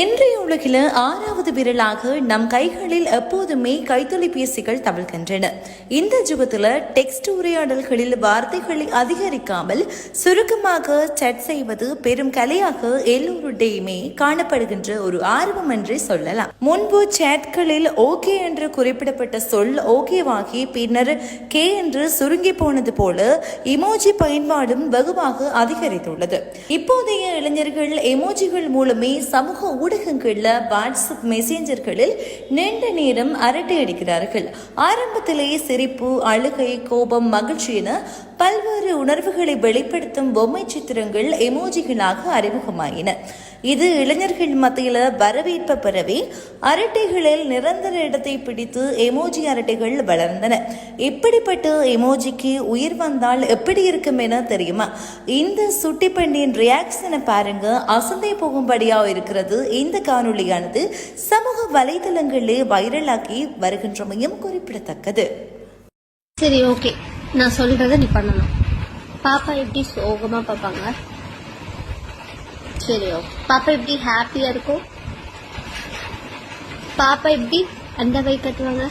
இன்றைய உலகில் ஆறாவது விரலாக நம் கைகளில் எப்போதுமே கைத்தொலைபேசிகள் தவிழ்கின்றன. இந்த யுகத்தில் டெக்ஸ்ட் உரையாடல்களில் வார்த்தைகளை அதிகரிக்காமல் சுருக்கமாக சட் செய்வது பெரும் கலையாக எல்லோருடையுமே காணப்படுகின்ற ஒரு ஆர்வம் என்றே சொல்லலாம். முன்பு சேட்களில் ஓகே என்று குறிப்பிடப்பட்ட சொல் ஓகேவாகி பின்னர் கே என்று சுருங்கி போனது போல இமோஜி பயன்பாடும் வெகுவாக அதிகரித்துள்ளது. இப்போதைய இளைஞர்கள் எமோஜிகள் மூலமே சமூக ஊடகங்களில் வாட்ஸ்அப் மெசேஞ்சர்களில் நீண்ட நேரம் அரட்டை அடிக்கிறார்கள். ஆரம்பத்திலேயே சிரிப்பு அழுகை கோபம் மகிழ்ச்சி என பல்வேறு உணர்வுகளை வெளிப்படுத்தும் பொம்மை சித்திரங்கள் எமோஜிகளாக அறிமுகமாயின. இது இளைஞர்கள் மத்தியில் வரவேற்பை பெறவே அரட்டைகளில் நிரந்தர இடத்தை பிடித்து எமோஜி அரட்டைகள் வளர்ந்தன. இப்படிப்பட்ட எமோஜிக்கு உயிர் வந்தால் எப்படி இருக்கும் என தெரியுமா? இந்த சுட்டி பெண்ணின் ரியாக்ஷனை பாருங்க. அசந்தை போகும்படியாக இருக்கிறது இந்த காணொளியானது சமூக வலைதளங்களில் வைரலாகி வருகின்றமையும் குறிப்பிடத்தக்கது. சரி ஓகே நான் சொல்றத நீ பண்ணணும். பாப்பா எப்படி சோகமா பார்ப்பாங்க? சரி ஓகே பாப்பா எப்படி ஹாப்பியா இருக்கும் பாப்பா எப்படி அந்த கை கட்டுவாங்க